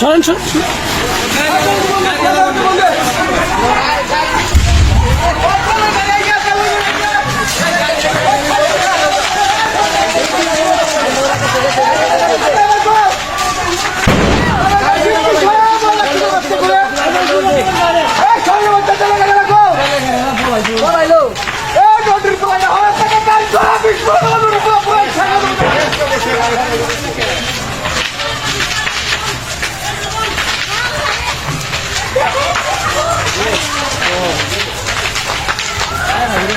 সরেন সরেন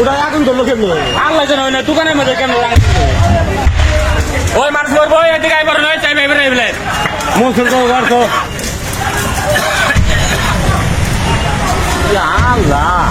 ওটা আগুন ধরলো কেমনি? আল্লাহ জানো না দোকানের মধ্যে কেন ওই মানুষ করব এদিকে আইবার নয় চাইবে এবার আইবলে মুসলিম তো বার তো। আল্লাহ।